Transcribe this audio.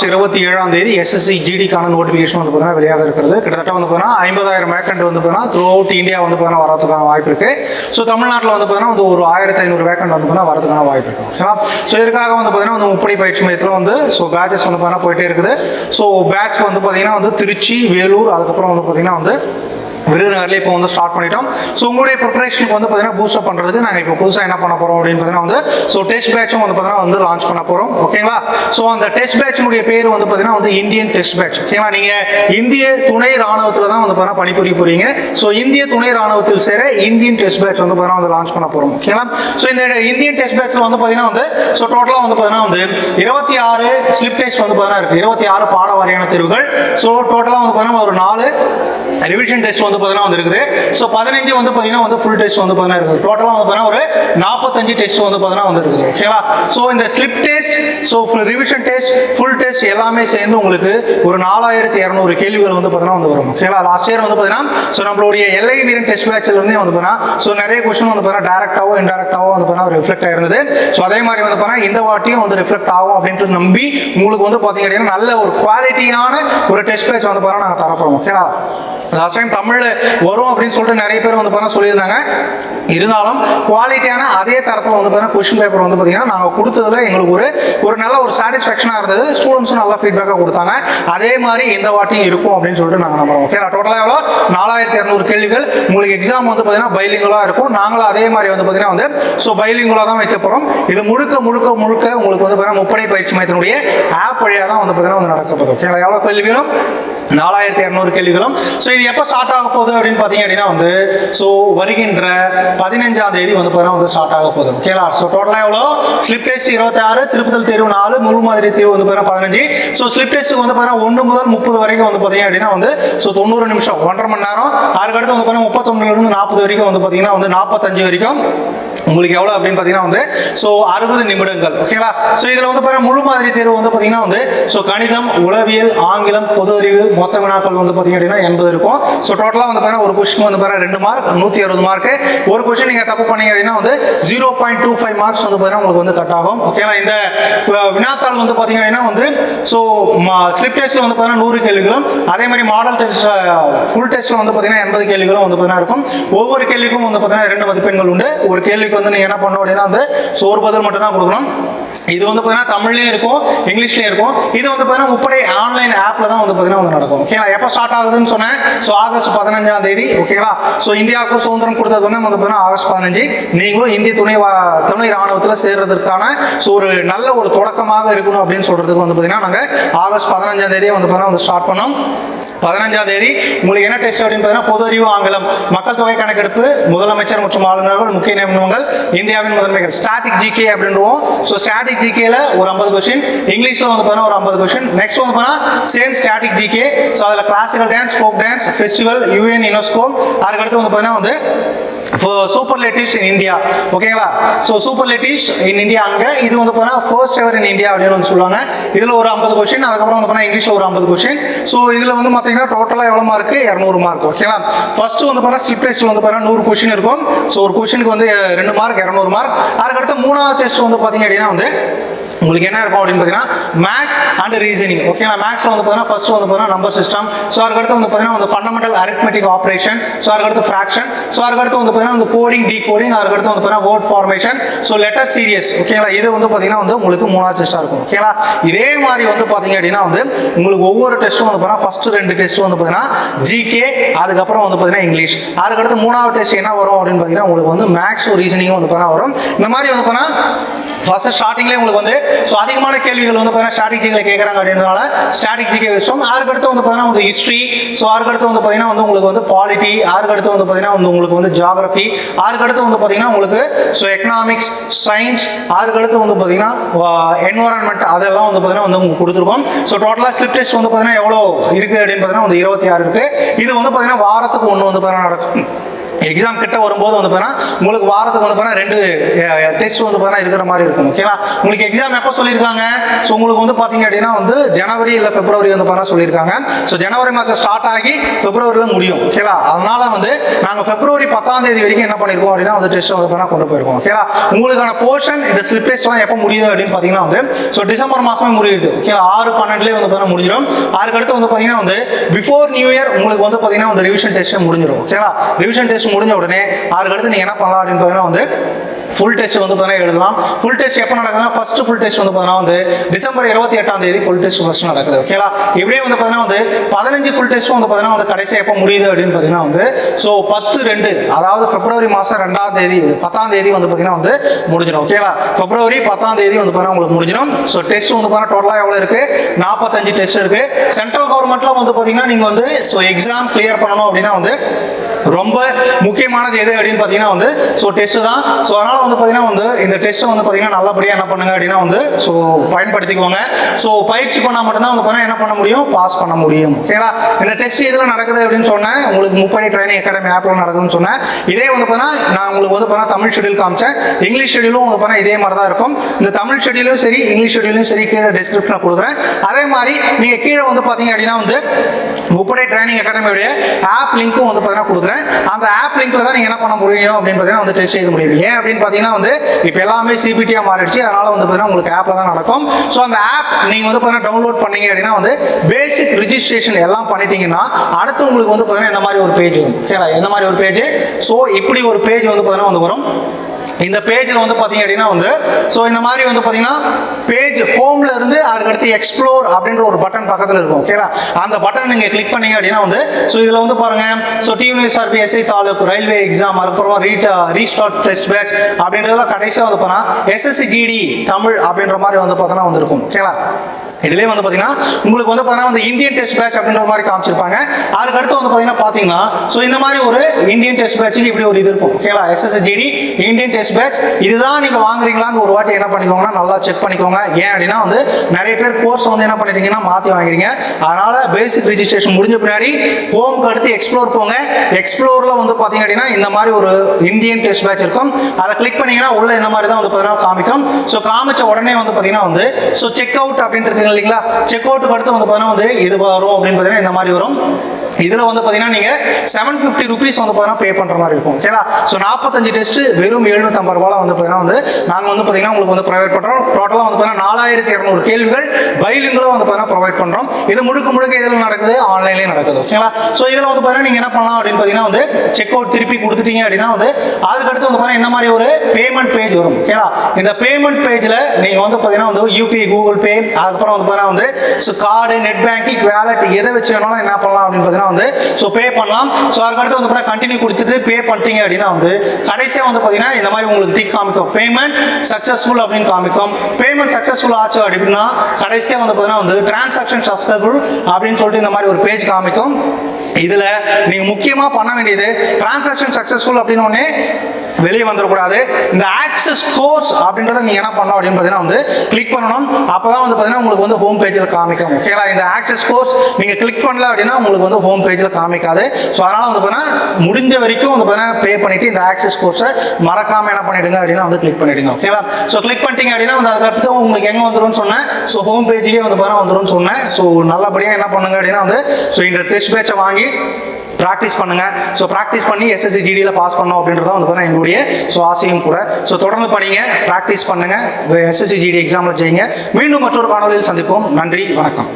March இருபத்தி ஏழாம் தேதி எஸ்எஸ்சி ஜிடிக்கான நோட்டிஃபிகேஷன் வந்து பார்த்தீங்கன்னா வெளியாக இருக்கிறது கிட்டத்தட்ட வந்து பார்த்தீங்கன்னா ஐம்பதாயிரம் வேக்கண்ட் வந்து பார்த்தீங்கன்னா த்ரூ அவுட் இந்தியா வந்து பார்த்தீங்கன்னா வரதுக்கான வாய்ப்பு இருக்கு ஸோ தமிழ்நாட்டில் வந்து பார்த்தீங்கன்னா வந்து ஒரு ஆயிரத்தி ஐநூறு வேக்கண்ட் வந்து பார்த்தீங்கன்னா வரதுக்கான வாய்ப்பு இருக்கு ஓகேவா ஸோ இதற்காக வந்து பார்த்தீங்கன்னா வந்து முப்படை பயிற்சி மையத்தில் வந்து ஸோ பேச்சஸ் வந்து பார்த்தீங்கன்னா போயிட்டே இருக்குது ஸோ பேட்ச் வந்து பார்த்தீங்கன்னா வந்து திருச்சி வேலூர் அதுக்கப்புறம் வந்து பார்த்தீங்கன்னா வந்து விருதுநகர்ல இப்போ வந்து ஸ்டார்ட் பண்ணிட்டோம். ஸோ உங்களுடைய ப்ரிப்பரேஷனுக்கு வந்து பார்த்தீங்கன்னா பூஸ்டப் பண்ணுறதுக்கு நாங்கள் இப்போ புதுசாக என்ன பண்ண போகிறோம் அப்படின்னு பார்த்தீங்கன்னா வந்து ஸோ டெஸ்ட் பேட்சும் வந்து பார்த்தீங்கன்னா வந்து லான்ச் பண்ண போகிறோம் ஓகேங்களா ஸோ அந்த டெஸ்ட் பேட்சினுடைய பேர் வந்து பார்த்தீங்கன்னா வந்து இந்தியன் டெஸ்ட் பேட்ச் ஓகேங்களா நீங்கள் இந்திய துணை ராணுவத்தில் தான் வந்து பார்த்தீங்கன்னா பணிபுரிய போறீங்க. ஸோ இந்திய துணை ராணுவத்தில் சேர இந்தியன் டெஸ்ட் பேட்ச் வந்து பார்த்தீங்கன்னா வந்து லான்ச் பண்ண போகிறோம் ஓகேங்களா ஸோ இந்த இந்தியன் டெஸ்ட் பேட்சில் வந்து பார்த்தீங்கன்னா வந்து ஸோ டோட்டலாக வந்து பார்த்தீங்கன்னா வந்து இருபத்தி ஆறு ஸ்லிப் டெஸ்ட் வந்து பார்த்தீங்கன்னா இருக்குது இருபத்தி ஆறு பாட வாரியான தேர்வுகள். ஸோ டோட்டலாக வந்து பார்த்தீங்கன்னா ஒரு நாலு ரிவிஷன் டெஸ்ட் வந்து பார்த்தீங்கன்னா வந்து இருக்குது ஸோ பதினஞ்சு வந்து பார்த்தீங்கன்னா வந்து ஃபுல் டெஸ்ட் வந்து பார்த்தீங்கன்னா இருக்குது டோட்டலாக வந்து பார்த்தீங்கன்னா ஒரு நாற்பத்தஞ்சு டெஸ்ட் வந்து பார்த்தீங்கன்னா வந்து இருக்குது ஓகேங்களா ஸோ இந்த slip test so revision test full test எல்லாமே சேர்ந்து உங்களுக்கு ஒரு நாலாயிரத்தி இரநூறு கேள்விகள் வந்து பார்த்தீங்கன்னா வந்து வரும் ஓகேங்களா லாஸ்ட் இயர் வந்து பார்த்தீங்கன்னா ஸோ நம்மளுடைய எல்லை வீரன் டெஸ்ட் பேட்ச்ல இருந்தே வந்து பார்த்தீங்கன்னா ஸோ நிறைய கொஸ்டின் வந்து பார்த்தீங்கன்னா டேரக்டாவோ இன்டெரக்டாவோ வந்து பார்த்தீங்கன்னா ரிஃப்ளெக்ட் ஆயிருந்தது ஸோ அதே மாதிரி வந்து பார்த்தீங்கன்னா இந்த வாட்டியும் வந்து ரிஃப்ளெக்ட் ஆகும் அப்படின்ட்டு நம்பி உங்களுக்கு வந்து பார்த்தீங்க அப்படின்னா நல்ல ஒரு குவாலிட்டியான ஒரு டெஸ்ட் பேட்ச் வந்து பார்த்தீங்கன்னா நாங்கள் தரப்போம் ஓகேங்களா லாஸ்ட் டைம் தமிழ்ல வரும் அப்படின்னு சொல்லிட்டு நிறைய பேர் வந்து பார்த்தீங்கன்னா சொல்லியிருந்தாங்க. இருந்தாலும் குவாலிட்டியான அதே தரத்தில் வந்து பார்த்தீங்கன்னா கொஸ்டின் பேப்பர் வந்து பார்த்தீங்கன்னா நாங்கள் கொடுத்ததுல எங்களுக்கு ஒரு ஒரு நல்ல ஒரு சாட்டிஸ்ஃபேக்ஷனாக இருந்தது. ஸ்டூடெண்ட்ஸும் நல்லா ஃபீட்பேக்காக கொடுத்தாங்க. அதே மாதிரி இந்த வாட்டியும் இருக்கும் அப்படின்னு சொல்லிட்டு நாங்கள் நம்புறோம். ஓகே டோட்டலாக எவ்வளோ? நாலாயிரத்தி இரநூறு கேள்விகள். உங்களுக்கு எக்ஸாம் வந்து பார்த்தீங்கன்னா பைலிங்கலாக இருக்கும். நாங்களும் அதே மாதிரி வந்து பார்த்தீங்கன்னா வந்து ஸோ பைலிங்கலாக தான் வைக்க போகிறோம் இது முழுக்க முழுக்க முழுக்க உங்களுக்கு வந்து பார்த்தீங்கன்னா முப்படை பயிற்சி மையத்தினுடைய ஆப் வழியாக தான் வந்து பார்த்தீங்கன்னா வந்து நடக்க ஓகே எவ்வளோ கேள்விகளும் நாலாயிரத்தி இரநூறு கேள்விகளும். ஸோ இது எப்போ ஸ்டார்ட் ஆக போகுது அப்படின்னு பார்த்தீங்க அப்படின்னா வந்து ஸோ வருகின்ற பதினஞ்சாம் தேதி வந்து பார்த்தீங்கன்னா வந்து ஸ்டார்ட் ஆக போகுது. ஓகேலா ஸோ டோட்டலாக எவ்வளோ? ஸ்லிப் டெஸ்ட் இருபத்தி ஆறு திருப்பத்தல் தேர்வு நாலு முழு மாதிரி தேர்வு வந்து பார்த்தீங்கன்னா பதினஞ்சு. ஸோ ஸ்லிப் டெஸ்ட்டுக்கு வந்து பார்த்தீங்கன்னா ஒன்று முதல் முப்பது வரைக்கும் வந்து பார்த்தீங்க அப்படின்னா வந்து ஸோ தொண்ணூறு நிமிஷம் ஒன்றரை மணி நேரம். அதுக்கடுத்து வந்து பார்த்தீங்கன்னா முப்பத்தொன்னுலேருந்து நாற்பது வரைக்கும் வந்து பார்த்தீங்கன்னா வந்து நாற்பத்தஞ்சு வரைக்கும் உங்களுக்கு எவ்வளோ அப்படின்னு பார்த்தீங்கன்னா வந்து ஸோ அறுபது நிமிடங்கள். ஓகேங்களா ஸோ இதில் வந்து பார்த்தீங்கன்னா முழு மாதிரி தேர்வு வந்து பார்த்தீங்கன்னா வந்து ஸோ கணிதம் உளவியல் ஆங்கிலம் பொது அறிவு மொத்த வினாக்கள் வந்து பார்த்தீங்க அப்படின்னா எண்பது இருக்கும். ஸோ டோட்டலாக வந்து பார்த்தீங்கன்னா ஒரு கொஸ்டின் வந்து பார்த்தீங்கன்னா ரெண்டு மார்க் நூற்றி அறுபது மார்க்கு ஒரு கொஸ்டின் நீங்கள் தப்பு பண்ணீங்க அப்படின்னா வந்து zero point two five marks வந்து பார்த்தீங்கன்னா உங்களுக்கு வந்து கட் ஆகும். ஓகேங்களா இந்த வினாத்தாள் வந்து பார்த்தீங்க அப்படின்னா வந்து ஸோ ஸ்லிப் டெஸ்ட்டில் வந்து பார்த்தீங்கன்னா நூறு கேள்விகளும் அதே மாதிரி மாடல் டெஸ்ட் ஃபுல் டெஸ்ட்டில் வந்து பார்த்தீங்கன்னா எண்பது கேள்விகளும் வந்து பார்த்தீங்கன்னா இருக்கும். ஒவ்வொரு கேள்விக்கும் வந்து பார்த்தீங்கன்னா ரெண்டு மதிப்பெண்கள் உண்டு. ஒரு கேள்விக்கு வந்து நீங்கள் என்ன பண்ணணும் அப்படின்னா வந்து ஸோ ஒரு பதில் மட்டும்தான் கொடுக்கணும். இது வந்து பார்த்தீங்கன்னா தமிழ்லையும் இருக்கும் இங்கிலீஷ்லையும் இருக்கும். இது வந்து பார்த்தீங்கன்னா முப்படை ஆன்லைன் ஆப்பில் தான் வந்து பார்த்தீங்கன்னா வந்து நடக்கும். ஓகேங்களா எப்போ ஸ்டார்ட் ஆகுதுன்னு சொன்னேன் ஸோ ஆகஸ்ட் பதினஞ்சாம் தேதி ஓகேங்களா ஸோ இந்தியாவுக்கு சுதந்திரம் கொடுத்தது வந்து பார்த்தீங்கன்னா ஆகஸ்ட் பதினஞ்சு. நீங்களும் இந்திய துணை துணை ராணுவத்தில் சேர்றதற்கான ஸோ ஒரு நல்ல ஒரு தொடக்கமாக இருக்கணும் அப்படின்னு சொல்றதுக்கு வந்து பார்த்தீங்கன்னா நாங்கள் ஆகஸ்ட் பதினஞ்சாம் தேதியே வந்து பார்த்தீங்கன்னா வந்து ஸ்டார்ட் பண்ணோம். பதினஞ்சாம் தேதி. உங்களுக்கு என்ன டெஸ்ட் அப்படின்னு பார்த்தீங்கன்னா பொது அறிவு ஆங்கிலம். மக்கள் தொகை கணக்கெடுப்பு முதலமைச்சர் மற்றும் ஆளுநர்கள் முக்கிய நியமனங்கள் இந்தியாவின் முதன்மைகள். ஸ்டாட்டிக் ஜிகே அப்படின்றோம் ஸோ ஸ்டாட்டிக் ஜிகேல ஒரு ஐம்பது கொஸ்டின் இங்கிலீஷ்ல வந்து பார்த்தீங்கன்னா ஒரு ஐம்பது கொஸ்டின் நெக்ஸ்ட் வந்து பார்த்தீங்கன்னா சேம் ஸ்டாட்டிக் ஜிகே ஸோ அதில் classical dance folk dance festival UN UNESCO அதுக்கடுத்து வந்து பார்த்தீங்கன்னா வந்து சூப்பர்லேட்டிவ்ஸ் இன் இந்தியா ஓகேங்களா ஸோ சூப்பர்லேட்டிவ்ஸ் இன் இந்தியா அங்கே இது வந்து போனால் ஃபர்ஸ்ட் எவர் இன் இந்தியா அப்படின்னு வந்து சொல்லுவாங்க. இதில் ஒரு ஐம்பது கொஸ்டின் அதுக்கப்புறம் வந்து போனால் இங்கிலீஷில் ஒரு ஐம்பது கொஸ்டின் ஸோ இதில் வந்து பார்த்தீங்கன்னா டோட்டலாக எவ்வளோ மார்க் இரநூறு மார்க் ஓகேங்களா ஃபர்ஸ்ட் வந்து பார்த்தீங்கன்னா ஸ்லிப் டெஸ்ட்டில் வந்து பார்த்தீங்கன்னா நூறு கொஸ்டின் இருக்கும். ஸோ ஒரு கொஸ்டினுக்கு வந்து ரெண்டு மார்க் இரநூறு மார்க் அதுக்கடுத்து மூணாவது டெஸ்ட் வந்து பார்த்தீங்க அப்படின்னா வந்து உங்களுக்கு என்ன இருக்கும் அப்படின்னு பார்த்தீங்கன்னா மேக்ஸ் அண்ட் ரீசனிங் ஓகேங்களா மேக்ஸ் வந்து பார்த்தீங்கன்னா ஃபர்ஸ்ட் வந்து பார்த்தீங்கன்னா நம்பர் சிஸ்டம் ஸோ அதுக்கடுத்து வந்து பார்த்தீங்கன்னா வந்து ஃபண்டமெண்டல் அரித்மெட்டிக் ஆப்ரேஷன் ஸோ அதுக்கடுத்து ஃப்ராக்ஷன் ஸோ அதுக்கடுத்து வந்து பார்த்தீங்கன்னா வந்து கோடிங் டீ கோடிங் அதுக்கடுத்து வந்து பார்த்தீங்கன்னா word formation so letter series ஓகேங்களா இது வந்து பார்த்தீங்கன்னா வந்து உங்களுக்கு மூணாவது டெஸ்ட்டாக இருக்கும் ஓகேங்களா இதே மாதிரி வந்து பார்த்தீங்க அப்படின்னா வந்து உங்களுக்கு ஒவ்வொரு டெஸ்ட்டும் வந்து பார்த்தீங்கன்னா ஃபர்ஸ்ட் ரெண்டு டெஸ்ட்டும் வந்து பார்த்தீங்கன்னா ஜிகே அதுக்கப்புறம் வந்து பார்த்தீங்கன்னா இங்கிலீஷ் அதுக்கடுத்து மூணாவது டெஸ்ட் என்ன வரும் அப்படின்னு பார்த்தீங்கன்னா உங்களுக்கு வந்து மேக்ஸ் ரீசனிங்கும் வந்து பார்த்தீங்கன்னா வரும் இந்த மாதிரி வந்து பார்த்தீங்கன்னா ஃபர்ஸ்ட் ஸ்டார்டிங்லேயே உங்களுக்கு வந்து ஸோ அதிகமான கேள்விகள் வந்து பார்த்தீங்கன்னா ஸ்ட்ராட்டஜிகளை கேட்குறாங்க அப்படின்றனால ஸ்ட்ராட்டஜிக்கை விஷயம் அதுக்கடுத்து வந்து பார்த்தீங்கன்னா வந்து ஹிஸ்ட்ரி ஸோ அதுக்கடுத்து வந்து பார்த்தீங்கன்னா வந்து உங்களுக்கு வந்து பாலிட்டி அதுக்கடுத்து வந்து பார்த்தீங்கன்னா வந்து உங்களுக்கு வந்து ஜாகிரஃபி அதுக்கடுத்து வந்து பார்த்தீங்கன்னா உங்களுக்கு ஸோ எக்கனாமிக்ஸ் சயின்ஸ் அதுக்கடுத்து வந்து பார்த்தீங்கன்னா என்வரான்மெண்ட் அதெல்லாம் வந்து பார்த்தீங்கன்னா வந்து உங்களுக்கு கொடுத்துருக்கோம். ஸோ டோட்டலாக ஸ்லிப் டெஸ்ட் வந்து பார்த்தீங்கன்னா எவ்வளோ இருக்குது அப்படின்னு பார்த்தீங்கன்னா வந்து இருபத்தி ஆறு இருக்குது இது வந்து பார்த்தீங்கன்னா வாரத்துக்கு ஒன்று வந்து பார்த்தீங்கன்னா நடக்கும். எக்ஸாம் கிட்ட வரும்போது வந்து பார்த்தீங்கன்னா உங்களுக்கு வாரத்துக்கு வந்து பார்த்தீங்கன்னா ரெண்டு டெஸ்ட் வந்து பார்த்தீங்கன்னா இருக்கிற மாதிரி இருக்கும் ஓகேவா உங்களுக்கு எக்ஸாம் எப்போ சொல்லியிருக்காங்க? ஸோ உங்களுக்கு வந்து பார்த்தீங்க அப்படின்னா வந்து ஜனவரி இல்லை பிப்ரவரி வந்து பார்த்தீங்கன்னா சொல்லியிருக்காங்க. ஸோ ஜனவரி மாதம் ஸ்டார்ட் ஆகி பிப்ரவரியில் முடியும் ஓகேவா அதனால வந்து நாங்கள் பிப்ரவரி பத்தாம் தேதி வரைக்கும் என்ன பண்ணியிருக்கோம் அப்படின்னா வந்து டெஸ்ட் வந்து பார்த்தீங்கன்னா கொண்டு போயிருக்கோம் ஓகேவா உங்களுக்கான போர்ஷன் இந்த ஸ்லிப் டெஸ்ட்லாம் எப்போ முடியுது அப்படின்னு பார்த்தீங்கன்னா வந்து ஸோ டிசம்பர் மாதமே முடியுது ஓகேவா ஆறு பன்னெண்டுலேயே வந்து பார்த்தீங்கன்னா முடிஞ்சிடும். அதுக்கடுத்து வந்து பார்த்தீங்கன்னா வந்து பிஃபோர் நியூ இயர் உங்களுக்கு வந்து பார்த்தீங்கன்னா வந்து ரிவிஷன் டெஸ்ட் முடிஞ்சிடும் ஓகேவா ரிவிஷன் டெஸ்ட் முடிஞ்ச உடனே அதுக்கடுத்து நீங்கள் என்ன பண்ணலாம் அப்படின்னு பார்த்தீங்கன்னா வந்து ஃபுல் டெஸ்ட் வந்து பார்த்தீங்கன்னா எழுதலாம். ஃபுல் டெஸ்ட் எப்போ நடக்குதுன்னா ஃபர்ஸ்ட் ஃபுல் டெஸ்ட் வந்து பார்த்தீங்கன்னா வந்து டிசம்பர் இருபத்தி எட்டாம் தேதி ஃபுல் டெஸ்ட் ஃபர்ஸ்ட் நடக்குது. ஓகேலா இப்படியே வந்து பார்த்தீங்கன்னா வந்து பதினஞ்சு ஃபுல் டெஸ்ட்டும் வந்து பார்த்தீங்கன்னா வந்து கடைசி எப்போ முடியுது அப்படின்னு பார்த்தீங்கன்னா வந்து ஸோ பத்து ரெண்டு அதாவது பிப்ரவரி மாதம் ரெண்டாம் தேதி பத்தாம் தேதி வந்து பார்த்தீங்கன்னா வந்து முடிஞ்சிடும். ஓகேலா பிப்ரவரி பத்தாம் தேதி வந்து பார்த்தீங்கன்னா உங்களுக்கு முடிஞ்சிடும். ஸோ டெஸ்ட் வந்து பார்த்தீங்கன்னா டோட்டலாக எவ்வளோ இருக்குது நாற்பத்தஞ்சு டெஸ்ட் இருக்குது சென்ட்ரல் கவர்மெண்ட்டில் வந்து பார்த்தீங்கன்னா நீங்கள் வந்து ஸோ எக்ஸாம் கிளியர் பண்ணணும் அப்படின்னா வந்து ரொம்ப முக்கியமானது எது அப்படின்னு பார்த்தீங்கன்னா வந்து ஸோ டெஸ்ட் தான். ஸோ அதனால் வந்து பார்த்தீங்கன்னா வந்து இந்த டெஸ்ட்டை வந்து பார்த்தீங்கன்னா நல்லபடியாக என்ன பண்ணுங்க அப்படின்னா வந்து ஸோ பயன்படுத்திக்கோங்க. ஸோ பயிற்சி பண்ணால் மட்டும்தான் வந்து பார்த்தீங்கன்னா என்ன பண்ண முடியும்? பாஸ் பண்ண முடியும். ஓகேங்களா இந்த டெஸ்ட் இதில் நடக்குது அப்படின்னு சொன்னேன். உங்களுக்கு முப்படை ட்ரைனிங் அகாடமி ஆப்பில் நடக்குதுன்னு சொன்னேன். இதே வந்து பார்த்தீங்கன்னா நான் உங்களுக்கு வந்து பார்த்தீங்கன்னா தமிழ் ஷெடியூல் காமிச்சேன். இங்கிலீஷ் ஷெடியூலும் வந்து பார்த்தீங்கன்னா இதே மாதிரி தான் இருக்கும். இந்த தமிழ் ஷெடியூலும் சரி இங்கிலீஷ் ஷெடியூலும் சரி கீழே டிஸ்கிரிப்ஷனில் கொடுக்குறேன். அதே மாதிரி நீங்கள் கீழே வந்து பார்த்தீங்க அப்படின்னா வந்து முப்படை ட்ரைனிங் அகாடமியோடைய ஆப் லிங்க்கும் வந்து பார்த்தீங்கன்னா கொடுக்குறேன். அந்த ஆப் லிங்க்ல தான் நீங்கள் என்ன பண்ண முடியும் அப்படின்னு பார்த்தீங்கன்னா வந்து டெஸ்ட் எழுத முடியும் ஏன் அப்படின்னு பார்த்தீங்கன்னா வந்து இப்போ எல்லாமே சிபிடியாக மாறிடுச்சு. அதனால வந்து பார்த்தீங்கன்னா உங்களுக்கு ஆப்பில் தான் நடக்கும். ஸோ அந்த ஆப் நீங்கள் வந்து பார்த்தீங்கன்னா டவுன்லோட் பண்ணீங்க அப்படின்னா வந்து பேசிக் ரிஜிஸ்ட்ரேஷன் எல்லாம் பண்ணிட்டீங்கன்னா அடுத்து உங்களுக்கு வந்து பார்த்தீங்கன்னா இந்த மாதிரி ஒரு பேஜ் வரும். ஓகேங்களா இந்த மாதிரி ஒரு பேஜ் ஸோ இப்படி ஒரு பேஜ் வந்து பார்த்தீங்கன்னா வந்து வரும். இந்த பேஜில் வந்து பார்த்தீங்க அப்படின்னா வந்து ஸோ இந்த மாதிரி வந்து பார்த்தீங்கன்னா பேஜ் ஹோம்ல இருந்து அதுக்கடுத்து எக்ஸ்ப்ளோர் அப்படின்ற ஒரு பட்டன் பக்கத்தில் இருக்கும் ஓகேங்களா அந்த பட்டன் நீங்கள் கிளிக் பண்ணீங்க அப்படின்னா வந்து ஸோ இதில் வந்து பாருங்க ஸோ டியூனிஎஸ்ஆர்பி எஸ்ஐ தாலுக்கு ரயில்வே எக்ஸாம் அதுக்கப்புறம் ரீட் ரீஸ்டார்ட் டெஸ்ட் பேட்ச் அப்படின்றதெல்லாம் கடைசியாக வந்து பார்த்தா எஸ்எஸ்சி ஜிடி தமிழ் அப்படின்ற மாதிரி வந்து பார்த்தோன்னா வந்துருக்கும் ஓகேங்களா இதுலேயே வந்து பார்த்தீங்கன்னா உங்களுக்கு வந்து பார்த்தீங்கன்னா வந்து இந்தியன் டெஸ்ட் பேட்ச் அப்படின்ற மாதிரி காமிச்சிருப்பாங்க. அதுக்கு அடுத்து வந்து பார்த்தீங்கன்னா பார்த்தீங்கன்னா ஸோ இந்த மாதிரி ஒரு இந்தியன் டெஸ்ட் பேட்சுக்கு இப்படி ஒரு இது இருக்கும் ஓகேங்களா எஸ்எஸ்ஜிடி இந்தியன் டெஸ்ட் பேட்ச் இதுதான் நீங்கள் வாங்குறீங்களான்னு ஒரு வாட்டி என்ன பண்ணிக்கோங்கன்னா நல்லா செக் பண்ணிக்கோங்க. ஏன் அப்படின்னா வந்து நிறைய பேர் கோர்ஸ் வந்து என்ன பண்ணிருக்கீங்கன்னா மாற்றி வாங்குறீங்க அதனால பேசிக் ரிஜிஸ்ட்ரேஷன் முடிஞ்ச பின்னாடி ஹோம்க்கு அடுத்து எக்ஸ்ப்ளோர் போங்க. எக்ஸ்ப்ளோரில் வந்து பார்த்தீங்க அப்படின்னா இந்த மாதிரி ஒரு இந்தியன் டெஸ்ட் பேட்ச் இருக்கும். அதை கிளிக் பண்ணீங்கன்னா உள்ள இந்த மாதிரி தான் வந்து பார்த்தீங்கன்னா காமிக்கும். ஸோ காமிச்ச உடனே வந்து பார்த்தீங்கன்னா வந்து ஸோ செக் அவுட் அப்படின்னு இருக்குங்க இல்லைங்களா? செக் அவுட்டுக்கு அடுத்து வந்து பார்த்தீங்கன்னா வந்து இது வரும் அப்படின்னு பார்த்தீங்கன்னா இந்த மாதிரி வரும். இதில் வந்து பார்த்தீங்கன்னா நீங்கள் செவன் ஃபிஃப்டி ருபீஸ் வந்து பார்த்தீங்கன்னா பே பண்ணுற மாதிரி இருக்கும். ஓகேங்களா ஸோ நாற்பத்தஞ்சு டெஸ்ட் வெறும் ஐம்பது ரூபாய் வந்து பார்த்தீங்கன்னா வந்து நாங்கள் வந்து பார்த்தீங்கன்னா உங்களுக்கு வந்து ப்ரொவைட் பண்ணுறோம் டோட்டலாக வந்து பார்த்தீங்கன்னா நாலாயிரத்தி இரநூறு கேள்விகள் பைலிங்களும் வந்து பார்த்தீங்கன்னா ப்ரொவைட் பண்ணுறோம் இது முழுக்க முழுக்க இதில் நடக்குது ஆன்லைன்லேயே நடக்குது ஓகேங்களா ஸோ இதில் வந்து பார்த்தீங்கன்னா நீங்கள் என்ன பண்ணலாம் அப்படின்னு பார்த்தீங்கன்னா வந்து செக் அவுட் திருப்பி கொடுத்துட்டீங்க அப்படின்னா வந்து அதுக்கடுத்து வந்து பார்த்தீங்கன்னா இந்த மாதிரி ஒரு பேமெண்ட் பேஜ் வரும் ஓகேங்களா இந்த பேமெண்ட் பேஜில் நீங்கள் வந்து பார்த்தீங்கன்னா வந்து யூபிஐ கூகுள் பே அதுக்கப்புறம் வந்து பார்த்தீங்கன்னா வந்து so card net banking wallet எதை வச்சு வேணாலும் என்ன பண்ணலாம் அப்படின்னு பார்த்தீங்கன்னா வந்து ஸோ பே பண்ணலாம் ஸோ அதுக்கடுத்து வந்து பார்த்தீங்கன்னா கண்டினியூ கொடுத்துட்டு பே பண்ணிட்டீங்க அப்படின்னா வந்து கடைசியாக வந்து பார்த்தீங்கன்னா இந்த மாதிரி உங்களுக்கு டிக் காமிக்கும். பேமெண்ட் சக்ஸஸ்ஃபுல் அப்படின்னு காமிக்கும். பேமெண்ட் சக்ஸஸ்ஃபுல் ஆச்சு அப்படின்னா கடைசியாக வந்து பார்த்தீங்கன்னா வந்து டிரான்சாக்ஷன் சக்ஸஸ்ஃபுல் அப்படின்னு சொல்லிட்டு இந்த மாதிரி ஒரு பேஜ் காமிக்கும். இதில் நீங்கள் முக்கியமாக பண்ண வேண்டியது டிரான்சாக்ஷன் சக்ஸஸ்ஃபுல் அப்படின்னு உடனே வெளியே வந்துடக்கூடாது இந்த ஆக்சஸ் கோர்ஸ் அப்படின்றத நீங்கள் என்ன பண்ணணும் அப்படின்னு பார்த்தீங்கன்னா வந்து கிளிக் பண்ணணும். அப்போ தான் வந்து பார்த்தீங்கன்னா உங்களுக்கு வந்து ஹோம் பேஜில் காமிக்கும். ஓகேங்களா இந்த ஆக்சஸ் கோர்ஸ் நீங்கள் கிளிக் பண்ணல அப்படின்னா உங்களுக்கு வந்து ஹோம் பேஜில் காமிக்காது. ஸோ அதனால் வந்து பார்த்தீங்கன்னா முடிஞ்ச வரைக்கும் வந்து பார்த்தீங்கன்னா பே பண்ணிட்டு இந்த ஆக்சஸ் கோர்ஸை மறக்காம என்ன பண்ணிடுங்க அப்படின்னா வந்து கிளிக் பண்ணிடுங்க. ஓகேவா ஸோ கிளிக் பண்ணிட்டீங்க அப்படின்னா வந்து அதுக்கடுத்து உங்களுக்கு எங்கே வந்துடும் சொன்னேன். ஸோ ஹோம் பேஜுக்கே வந்து பார்த்தீங்கன்னா வந்துரும்னு சொன்னேன். ஸோ நல்லபடியாக என்ன பண்ணுங்க அப்படின்னா வந்து ஸோ இந்த டெஸ்ட் பேட்சை வாங்கி ப்ராக்டிஸ் பண்ணுங்க. ஸோ ப்ராக்டிஸ் பண்ணி எஸ்எஸ்சி ஜிடியில் பாஸ் பண்ணோம் அப்படின்றத வந்து பார்த்தீங்கன்னா எங்களுடைய ஸோ ஆசையும் கூட. ஸோ தொடர்ந்து படிங்க ப்ராக்டிஸ் பண்ணுங்க எஸ்எஸ்சி ஜிடி எக்ஸாமில் செய்யுங்க மீண்டும் மற்றொரு காணொலியில் சந்திப்போம். நன்றி வணக்கம்.